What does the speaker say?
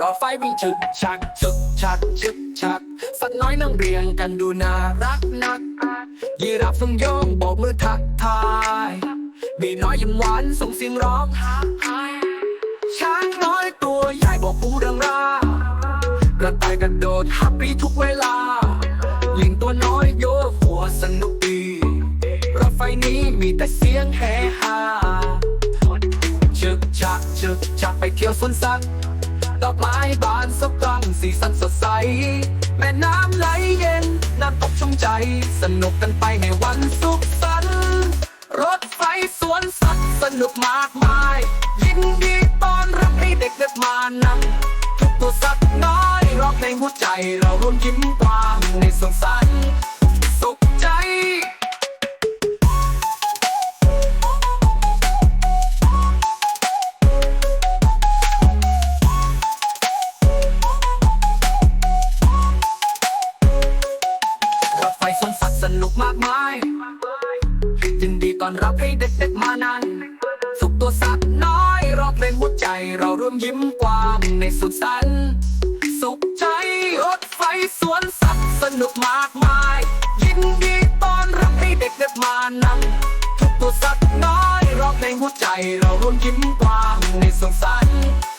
รอไฟวิ่งฉึกชักฉึกชักฉึกชัก สัตว์น้อยนั่งเรียงกันดูน่ารักนัก ยีราฟต้องโยงโบกมือทักทายมีน้อยยิ้มหวานส่งเสียงร้องช้างน้อยตัวใหญ่บอกผู้เรื่องรากระต่ายกระโดดฮับปีทุกเวลาลิงตัวน้อยโยกหัวสนุกดีรถไฟนี้มีแต่เสียงแห่ฮาชึกชักชึกชักไปเที่ยวสวนสัตว์ อกไม้บานสบตังสีสันสดใส แม่น้ำไหลเย็นน้ำตกชมใจ สนุกกันไปในวันสุขสันต์รถไฟสวนสัตว์สนุกมากมาย ยินดีต้อนรับให้เด็กๆมานำทุกตัวสัตว์น้อยรอบในหัวใจเราร่วมยิ้มกว้างในสงสาร สวนสัตว์สนุกมากมายยินดีต้อนรับให้เด็กๆมานั้น สุขตัวสัตว์น้อยรอบเพลงหัวใจเราร่วมยิ้มกว้างในสุดสันสุขใจรถไฟสวนสัตว์สนุกมากมาย ยินดีต้อนรับให้เด็กๆมานั้นทุกตัวสัตว์น้อยรอบในหัวใจเราร่วมยิ้มกว้างในสุขสันต์